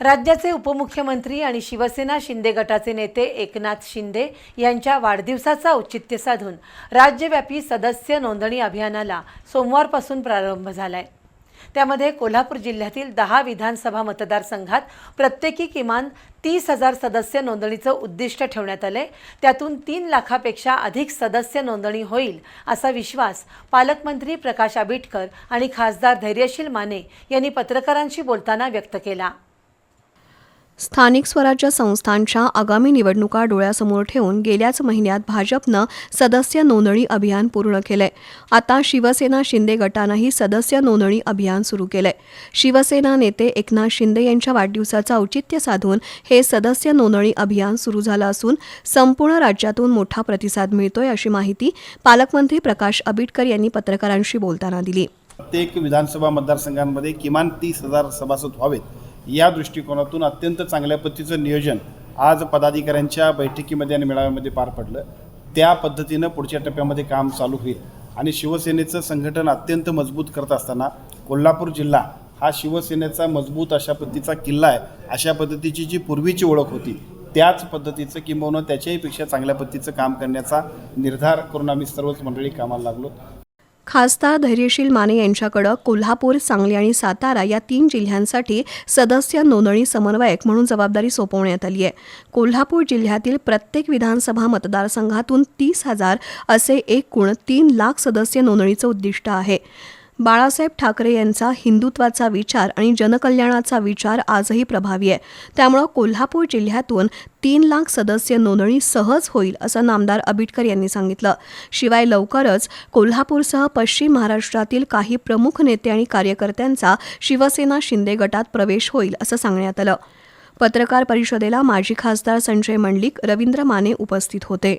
राज्याचे उपमुख्यमंत्री आणि शिवसेना शिंदे गटाचे नेते एकनाथ शिंदे यांच्या वाढदिवसाचा औचित्य साधून राज्यव्यापी सदस्य नोंदणी अभियानाला सोमवारपासून प्रारंभ झालाय. त्यामध्ये कोल्हापूर जिल्ह्यातील दहा विधानसभा मतदारसंघात प्रत्येकी किमान तीस हजार सदस्य नोंदणीचं उद्दिष्ट ठेवण्यात आलंय. त्यातून तीन लाखापेक्षा अधिक सदस्य नोंदणी होईल असा विश्वास पालकमंत्री प्रकाश आबिटकर आणि खासदार धैर्यशील माने यांनी पत्रकारांशी बोलताना व्यक्त केला. स्थानिक स्वराज्य संस्थांच्या आगामी निवडणुका डोळ्यासमोर ठेवून गेल्याच महिन्यात भाजपनं सदस्य नोंदणी अभियान पूर्ण केलंय. आता शिवसेना शिंदे गटानंही सदस्य नोंदणी अभियान सुरू केलंय. शिवसेना नेते एकनाथ शिंदे यांच्या वाढदिवसाचं औचित्य साधून हे सदस्य नोंदणी अभियान सुरू झालं असून संपूर्ण राज्यातून मोठा प्रतिसाद मिळतोय अशी माहिती पालकमंत्री प्रकाश आबिटकर यांनी पत्रकारांशी बोलताना दिली. प्रत्येक विधानसभा मतदारसंघांमध्ये किमान तीस हजार सभासद व्हावेत. या दृष्टिकोनातून अत्यंत चांगल्या पद्धतीचं नियोजन आज पदाधिकाऱ्यांच्या बैठकीमध्ये आणि मेळाव्यामध्ये पार पडलं. त्या पद्धतीनं पुढच्या टप्प्यामध्ये काम चालू होईल. आणि शिवसेनेचं संघटन अत्यंत मजबूत करत असताना कोल्हापूर जिल्हा हा शिवसेनेचा मजबूत अशा पद्धतीचा किल्ला आहे. अशा पद्धतीची जी पूर्वीची ओळख होती त्याच पद्धतीचं किंबहुना त्याच्याहीपेक्षा चांगल्या पद्धतीचं काम करण्याचा निर्धार करून आम्ही सर्वच मंडळी कामाला लागलो. खासदार धैर्यशील माने यांच्याकडं कोल्हापूर सांगली आणि सातारा या तीन जिल्ह्यांसाठी सदस्य नोंदणी समन्वयक म्हणून जबाबदारी सोपवण्यात आली आहे. कोल्हापूर जिल्ह्यातील प्रत्येक विधानसभा मतदारसंघातून तीस हजार असे एकूण तीन लाख सदस्य नोंदणीचं उद्दिष्ट आहे. बाळासाहेब ठाकरे यांचा हिंदुत्वाचा विचार आणि जनकल्याणाचा विचार आजही प्रभावी आहे. त्यामुळं कोल्हापूर जिल्ह्यातून तीन लाख सदस्य नोंदणी सहज होईल असं नामदार आबिटकर यांनी सांगितलं. शिवाय लवकरच कोल्हापूरसह पश्चिम महाराष्ट्रातील काही प्रमुख नेते आणि कार्यकर्त्यांचा शिवसेना शिंदे गटात प्रवेश होईल असं सांगण्यात आलं. पत्रकार परिषदेला माजी खासदार संजय मंडलिक रवींद्र माने उपस्थित होते.